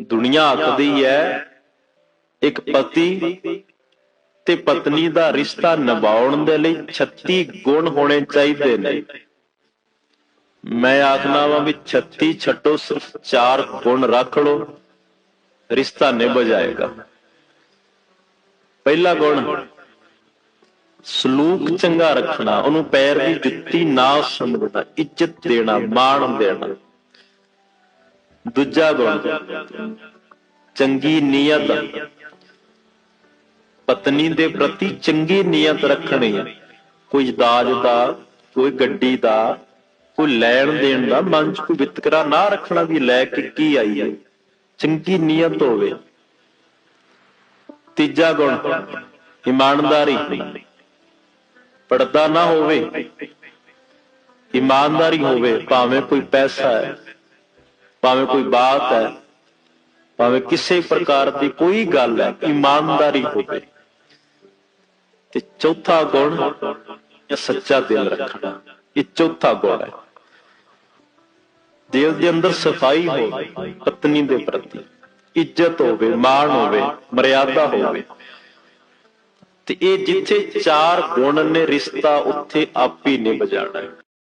ਦੁਨੀਆ ਆਖਦੀ ਹੈ, ਇੱਕ ਪਤੀ ਤੇ ਪਤਨੀ ਦਾ ਰਿਸ਼ਤਾ ਨਿਭਾਉਣ ਦੇ ਲਈ 36 ਗੁਣ ਹੋਣੇ ਚਾਹੀਦੇ ਨੇ। ਮੈਂ ਆਖਣਾ ਵਾਂ ਵੀ 36 ਛੱਡੋ, ਸਿਰਫ 4 ਗੁਣ ਰੱਖ ਲਓ, ਰਿਸ਼ਤਾ ਨਿਭ ਜਾਏਗਾ। ਪਹਿਲਾ ਗੁਣ, ਸਲੂਕ ਚੰਗਾ ਰੱਖਣਾ, ਉਹਨੂੰ ਪੈਰ ਦੀ ਜੁੱਤੀ ਨਾ ਸਮਝਣਾ ਇੱਜ਼ਤ ਦੇਣਾ, ਮਾਣ ਦੇਣਾ। ਦੂਜਾ ਗੁਣ ਚੰਗੀ ਨੀਅਤ। ਪਤਨੀ ਦੇ ਪ੍ਰਤੀ ਚੰਗੀ ਨੀਅਤ ਰੱਖਣੀ ਕੋਈ ਦਾਜ ਦਾ, ਕੋਈ ਗੱਡੀ ਦਾ, ਕੋਈ ਲੈਣ ਦੇਣ ਦਾ ਮਨ ਚ ਕੋਈ ਵਿਤਕਰਾ ਨਾ ਰੱਖਣਾ ਵੀ ਲੈ ਕੇ ਕੀ ਆਈ ਹੈ ਚੰਗੀ ਨੀਅਤ ਹੋਵੇ। ਤੀਜਾ ਗੁਣ, ਇਮਾਨਦਾਰੀ। ਪਰਦਾ ਨਾ ਹੋਵੇ। ਇਮਾਨਦਾਰੀ ਹੋਵੇ, ਭਾਵੇਂ ਕੋਈ ਪੈਸਾ ਹੈ। ਭਾਵੇਂ ਕੋਈ ਬਾਤ ਹੈ, ਭਾਵੇਂ ਕਿਸੇ ਪ੍ਰਕਾਰ ਦੀ ਕੋਈ ਗੱਲ ਹੈ, ਇਮਾਨਦਾਰੀ ਹੋਵੇ, ਤੇ ਚੌਥਾ ਗੁਣ ਇਹ ਸੱਚਾ ਦਿਲ ਰੱਖਣਾ, ਇਹ ਚੌਥਾ ਗੁਣ ਹੈ। ਦਿਲ ਦੇ ਅੰਦਰ ਸਫ਼ਾਈ ਹੋਵੇ, ਪਤਨੀ ਦੇ ਪ੍ਰਤੀ ਇੱਜ਼ਤ ਹੋਵੇ, ਮਾਣ ਹੋਵੇ, ਮਰਿਆਦਾ ਹੋਵੇ, ਤੇ ਇਹ ਜਿੱਥੇ ਚਾਰ ਗੁਣ ਨੇ, ਰਿਸ਼ਤਾ ਉੱਥੇ ਆਪ ਹੀ ਨਿਭ ਜਾਣਾ ਹੈ।